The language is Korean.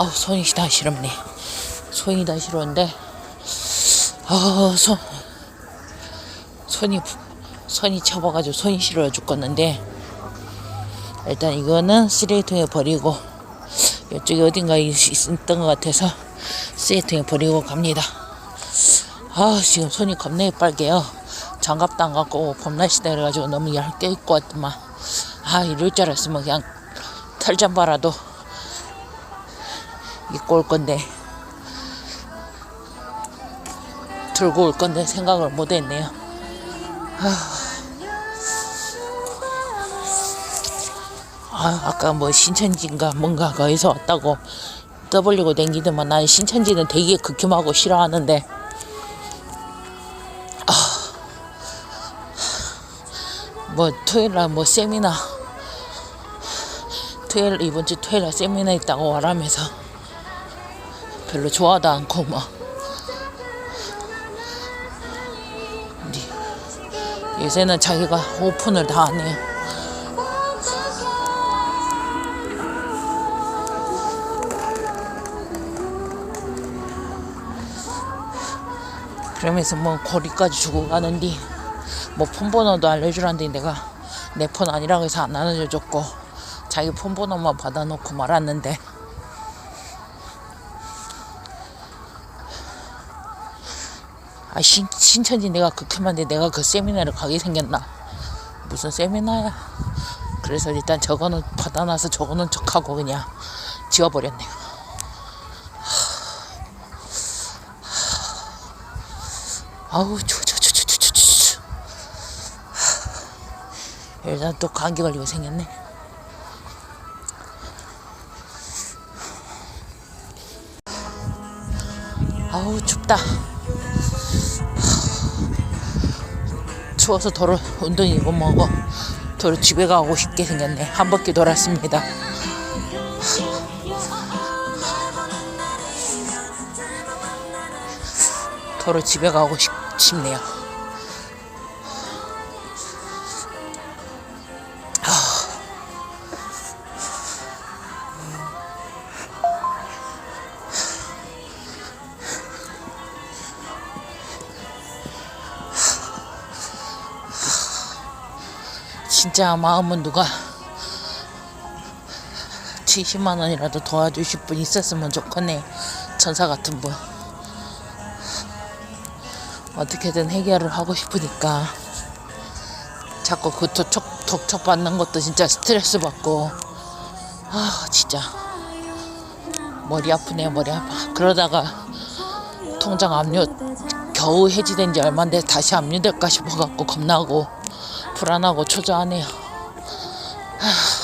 아우 손이 다 시렵네. 손이 다 시려운데 아 손. 손이 부- 손이 쳐봐가지고 손이 시려워 죽겠는데 일단 이거는 쓰레기통에 버리고 이쪽에 어딘가에 있- 있었던 것 같아서 쓰레기통에 버리고 갑니다. 아 지금 손이 겁나 빨개요. 장갑도 안 갖고 봄날씨다 그래가지고 너무 얇게 입고 왔더만 아 이럴 줄 알았으면 그냥 털잠바라도 입고 올 건데. 들고 올 건데 생각을 못 했네요. 아, 아까 뭐 신천지인가 뭔가 거기서 왔다고 떠벌리고 댕기더만 난 신천지는 되게 극혐하고 싫어하는데. 아, 뭐 토요일날 뭐 세미나 토요일 이번 주 토요일날 세미나 있다고 말하면서 별로 좋아도 않고 뭐 근데 요새는 자기가 오픈을 다 하네요. 그러면서 뭐 고리까지 주고 가는데 뭐 폰번호도 알려주란데 내가 내 폰 아니라고 해서 안 알려줬고 자기 폰번호만 받아놓고 말았는데 아 신, 신천지 내가 극혐한데 내가 그 세미나를 가게 생겼나? 무슨 세미나야? 그래서 일단 저거는 받아놔서 저거는 척하고 그냥 지워버렸네요 아우 추워 추워 추워 추워 추워 추워 일단 또 감기 걸리고 생겼네. 아우 춥다 추워서 도로 운동 이고 뭐고 도로 집에 가고 싶게 생겼네. 한 바퀴 돌았습니다. 도로 집에 가고 싶, 싶네요 진짜 마음은 누가 70만 원이라도 도와주실 분 있었으면 좋겠네. 천사 같은 분. 어떻게든 해결을 하고 싶으니까 자꾸 그 도척, 독촉 받는 것도 진짜 스트레스 받고. 아 진짜. 머리 아프네 머리 아파. 그러다가 통장 압류 겨우 해지된 지 얼마인데 다시 압류될까 싶어갖고 겁나고 불안하고 초조하네요. 하,